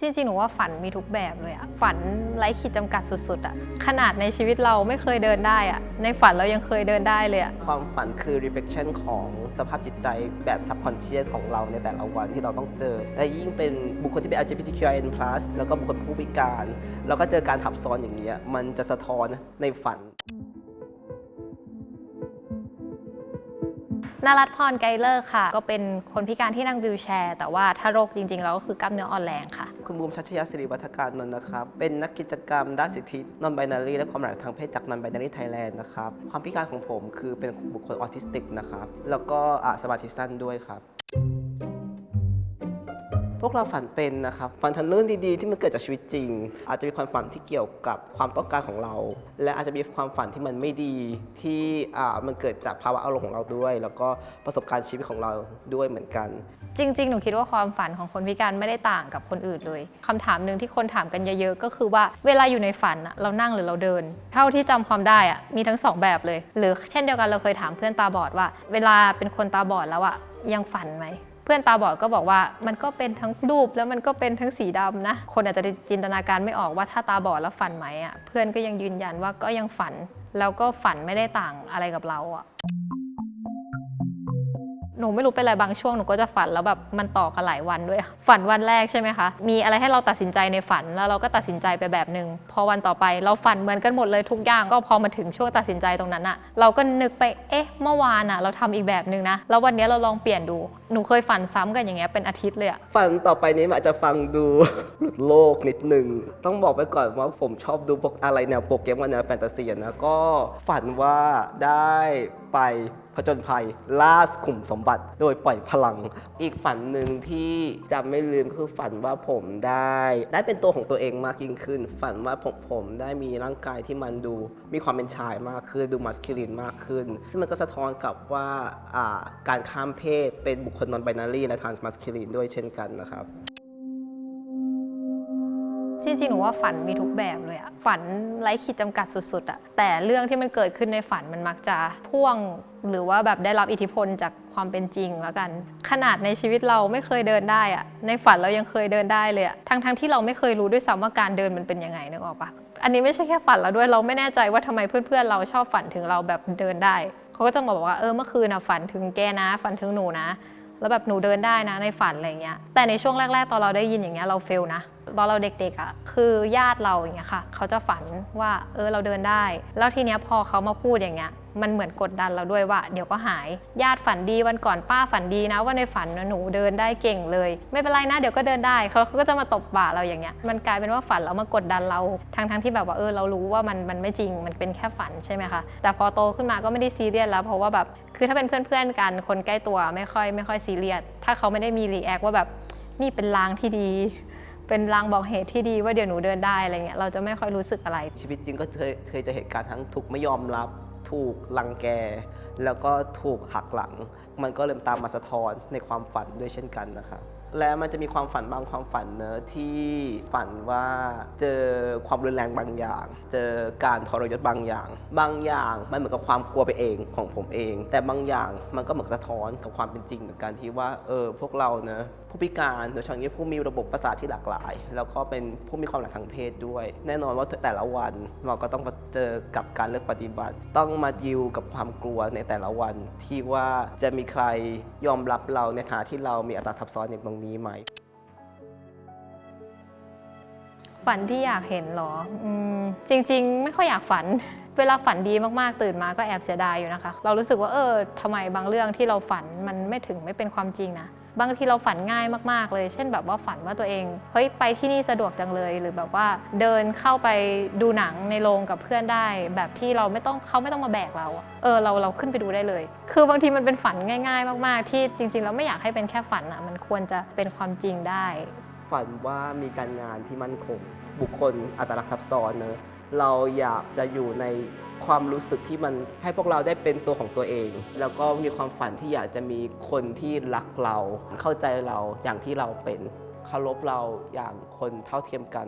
จริงๆ หนูว่าฝันมีทุกแบบเลยอะฝันไร้ขีดจำกัดสุดๆอะขนาดในชีวิตเราไม่เคยเดินได้อะในฝันเรายังเคยเดินได้เลยอะความฝันคือ reflection ของสภาพจิตใจแบบ subconscious ของเราในแต่ละวันที่เราต้องเจอ และยิ่งเป็นบุคคลที่เป็น LGBTQIN+ แล้วก็บุคคลผู้พิการ แล้วก็เจอการทับซ้อนอย่างนี้ยมันจะสะท้อนในฝัน นารัตพรไกเลอร์ค่ะ ก็เป็นคนพิการที่นั่งวิวแชร์ แต่ว่าถ้าโรคจริงๆ แล้วก็คือกล้ามเนื้ออ่อนแรงค่ะ คุณบูมชัชยาสิริวัฒการนนท์นะครับ เป็นนักกิจกรรมด้านสิทธิ non-binary และความหลากหลายทางเพศจากนอนไบนารีไทยแลนด์นะครับ ความพิการของผมคือเป็นบุคคลออทิสติกนะครับ แล้วก็อะสมาธิสั้นด้วยครับ วกเราฝันเป็นนะครับฝันถึงเรื่องดีๆ ที่มันเกิดจากชีวิตจริง อาจจะมีความฝันที่เกี่ยวกับความต้องการของเรา และอาจจะมีความฝันที่มันไม่ดีที่อ่ามันเกิดจากภาวะอารมณ์ของเราด้วย แล้วก็ประสบการณ์ชีวิตของเราด้วยเหมือนกัน จริง ๆ หนูคิดว่าความฝันของคนพิการไม่ได้ต่างกับคนอื่นเลยคำถามหนึ่งที่คนถามกันเยอะๆก็คือว่าเวลาอยู่ในฝันเรานั่งหรือเราเดิน เท่าที่จำความได้อะมีทั้งสองแบบเลย หรือเช่นเดียวกันเราเคยถามเพื่อนตาบอดว่า เวลาเป็นคนตาบอดแล้วอะยังฝันไหม เพื่อนตาบอดก็บอกว่ามันก็เป็นทั้งรูปแล้วมันก็เป็นทั้งสีดำนะ คนอาจจะจินตนาการไม่ออกว่าถ้าตาบอดแล้วฝันไหมอะเพื่อนก็ยังยืนยันว่าก็ยังฝัน แล้วก็ฝันไม่ได้ต่างอะไรกับเราอะ นูไม่รู้เป็นอะไรบางช่วงหนูก็จะฝันแล้วแบบมันต่อกันหลายวันด้วย ฝันวันแรกใช่ไหมคะ มีอะไรให้เราตัดสินใจในฝันแล้วเราก็ตัดสินใจไปแบบหนึ่งพอวันต่อไปเราฝันเหมือนกันหมดเลยทุกอย่างก็พอมาถึงช่วงตัดสินใจตรงนั้นอะเราก็นึกไปเอ๊ะเมื่อวานอะเราทำอีกแบบหนึ่งนะแล้ววันนี้เราลองเปลี่ยนดูหนูเคยฝันซ้ำกันอย่างเงี้ยเป็นอาทิตย์เลยอะฝันต่อไปนี้อาจจะฟังดูหลุดโลกนิดนึงต้องบอกไปก่อนว่าผมชอบดูพวกอะไรแนวโปรแกมกับแนวแฟนตาซีนะก็ฝันว่าได้ไป ผจญภัยล่าขุมสมบัติ โดยปล่อยพลัง อีกฝันหนึ่งที่จำไม่ลืมคือฝันว่าผมได้ ได้เป็นตัวของตัวเองมากยิ่งขึ้น ฝันว่าผมผมได้มีร่างกายที่มันดูมีความเป็นชายมากขึ้น ดูมัสคิลินมากขึ้น ซึ่งมันก็สะท้อนกับว่าอ่าการข้ามเพศเป็นบุคคลนอนไบนารีและทรานส์มัสคิลินด้วยเช่นกันนะครับ จริงหนูว่าฝันมีทุกแบบเลยอะฝันไร้ขีดจำกัดสุดๆอะแต่เรื่องที่มันเกิดขึ้นในฝันมันมักจะพ่วงหรือว่าแบบได้รับอิทธิพลจากความเป็นจริงแล้วกัน ขนาดในชีวิตเราไม่เคยเดินได้อะในฝันเรายังเคยเดินได้เลยอะทั้งๆที่เราไม่เคยรู้ด้วยซ้ำว่าการเดินมันเป็นยังไงนึกออกปะอันนี้ไม่ใช่แค่ฝันเราด้วยเราไม่แน่ใจว่าทำไมเพื่อนๆเราชอบฝันถึงเราแบบเดินได้เขาก็จะมาบอกว่าเออเมื่อคืนอะฝันถึงแกนะ ฝันถึงหนูนะ แล้วแบบหนูเดินได้นะในฝันอะไรเงี้ยแต่ในช่วงแรก ๆ ตอนเราได้ยินอย่างเงี้ยเราเฟลนะ ตอนเราเด็กๆอะ่ะคือญาติเราอย่างเงี้ยค่ะ เขาจะฝันว่าเออเราเดินได้ แล้วทีเนี้ยพอเขามาพูดอย่างเงี้ยมันเหมือนกดดันเราด้วยว่า เดี๋ยวก็หาย ญาติฝันดีวันก่อนป้าฝันดีนะว่าในฝันนะหนูเดินได้เก่งเลย ไม่เป็นไรนะเดี๋ยวก็เดินได้เขาเขาก็จะมาตบบ่าเราอย่างเงี้ยมันกลายเป็นว่าฝันแล้วมากดดันเราทั้งๆที่แบบว่าเออเรารู้ว่ามันมันไม่จริงมันเป็นแค่ฝันใช่ไหมคะแต่พอโตขึ้นมาก็ไม่ได้ซีเรียสแล้วเพราะว่าแบบคือถ้าเป็นเพื่อนๆกันคนใกล้ตัวไม่ค่อยไม่ค่อยซีเรียสถ้าเขาไม่ได้มีรีแอคว่าแบบนี่เป็นลางที่ดี เป็นลางบอกเหตุที่ดีว่าเดี๋ยวหนูเดินได้อะไรเงี้ยเราจะไม่ค่อยรู้สึกอะไร ชีวิตจริงก็เคยเคยเจะเหตุการณ์ทั้งถูกไม่ยอมรับ ถูกลังแก แล้วก็ถูกหักหลัง มันก็เริ่มตามมาสะท้อนในความฝันด้วยเช่นกันนะครับ และมันจะมีความฝันบางความฝันเนอะที่ฝันว่าเจอความรุนแรงบางอย่าง เจอการทรยศบางอย่าง บางอย่างมันเหมือนกับความกลัวไปเองของผมเอง แต่บางอย่างมันก็เหมือนสะท้อนกับความเป็นจริงเหมือนกันที่ว่าเออพวกเราเนอะผู้พิการโดยเฉพาะอย่างยิ่งผู้มีระบบประสาทที่หลากหลาย แล้วก็เป็นผู้มีความหลากทางเพศด้วย แน่นอนว่าแต่ละวันเราก็ต้องมาเจอกับการเลือกปฏิบัติ ต้องมาดิวกับความกลัวในแต่ละวันที่ว่าจะมีใครยอมรับเราในฐานะที่เรามีอัตราทับซ้อนอย่างตรงนี้ไหม ฝันที่อยากเห็นเหรออืมจริง ๆ ไม่ค่อยอยากฝัน เวลาฝันดีมากๆ ตื่นมาก็แอบเสียดายอยู่นะคะ เรารู้สึกว่าเออทำไมบางเรื่องที่เราฝันมันไม่ถึงไม่เป็นความจริงนะ บางทีเราฝันง่ายมากๆ เลย เช่นแบบว่าฝันว่าตัวเองเฮ้ยไปที่นี่สะดวกจังเลย หรือแบบว่าเดินเข้าไปดูหนังในโรงกับเพื่อนได้ แบบที่เราไม่ต้องเขาไม่ต้องมาแบกเราเออเราเราขึ้นไปดูได้เลย คือบางทีมันเป็นฝันง่าย ๆ มาก ๆ ที่จริงๆเราไม่อยากให้เป็นแค่ฝันอะมันควรจะเป็นความจริงได้ ฝันว่ามีการงานที่มั่นคง บุคคลอัตลักษณ์ทับซ้อนเนอะ เราอยากจะอยู่ในความรู้สึกที่มันให้พวกเราได้เป็นตัวของตัวเอง แล้วก็มีความฝันที่อยากจะมีคนที่รักเรา เข้าใจเราอย่างที่เราเป็นเคารพเราอย่างคนเท่าเทียมกัน